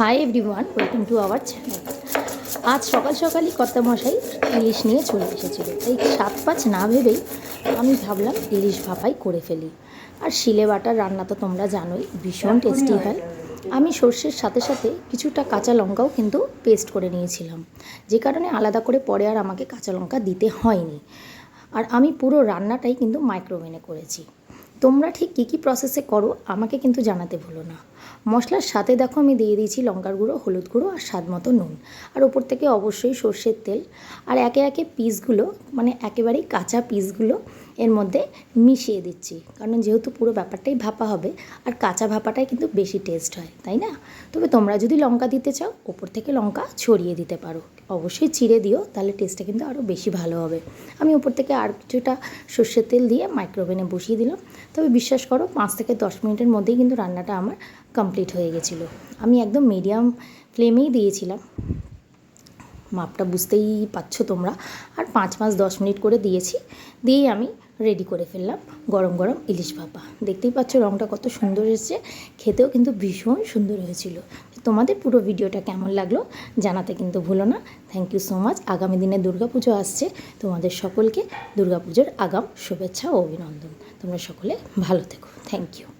Hi everyone welcome to our channel আজ সকাল সকালই কর্তামশাই ইলিশ নিয়ে চলে এসেছিল এই সাত পাঁচ না ভেবেই আমি ভাবলাম ইলিশ ভাপাই করে ফেলি। আর শিলে বাটার রান্না তো তোমরা জানোই, ভীষণ টেস্টি হয়। আমি সর্ষের সাথে সাথে কিছুটা কাঁচা লঙ্কাও কিন্তু পেস্ট করে নিয়েছিলাম। যে কারণে আলাদা করে পরে আর আমাকে কাঁচা লঙ্কা দিতে হয়নি। আর আমি পুরো রান্নাটাই কিন্তু মাইক্রোওভেনে করেছি। তোমরা ঠিক কী কী প্রসেসে করো, আমাকে কিন্তু জানাতে ভুলো না। মশলার সাথে দেখো আমি দিয়ে দিয়েছি লঙ্কার গুঁড়ো, হলুদ গুঁড়ো আর স্বাদ মতো নুন। আর ওপর থেকে অবশ্যই সর্ষের তেল। আর একে একে পিসগুলো মানে একেবারেই কাঁচা পিসগুলো এর মধ্যে মিশিয়ে দিচ্ছি। কারণ যেহেতু পুরো ব্যাপারটাই ভাপা হবে, আর কাঁচা ভাপাটাই কিন্তু বেশি টেস্ট হয়, তাই না? তবে তোমরা যদি লঙ্কা দিতে চাও, ওপর থেকে লঙ্কা ছড়িয়ে দিতে পারো। অবশ্যই চিড়ে দিও, তাহলে টেস্টটা কিন্তু আরও বেশি ভালো হবে। আমি ওপর থেকে আর কিছুটা সর্ষের তেল দিয়ে মাইক্রোওভেনে বসিয়ে দিলাম। তবে বিশ্বাস করো, পাঁচ থেকে দশ মিনিটের মধ্যেই কিন্তু রান্নাটা আমার কমপ্লিট হয়ে গেছিল। আমি একদম মিডিয়াম ফ্লেমেই দিয়েছিলাম। মাপটা বুঝতেই পারছ তোমরা। আর পাঁচ পাঁচ দশ মিনিট করে দিয়েছি। দিয়েই আমি রেডি করে ফেললাম। গরম গরম ইলিশ ভাপা। দেখতেই পাচ্ছ রঙটা কত সুন্দর এসেছে। খেতেও কিন্তু ভীষণ সুন্দর হয়েছিল। তোমাদের পুরো ভিডিওটা কেমন লাগল জানাতে কিন্তু ভুলো না। থ্যাংক ইউ সো মাচ আগামী দিনে দুর্গাপুজো আসছে। তোমাদের সকলকে দুর্গাপুজোর আগাম শুভেচ্ছা ও অভিনন্দন। তোমরা সকলে ভালো থেকো। Thank you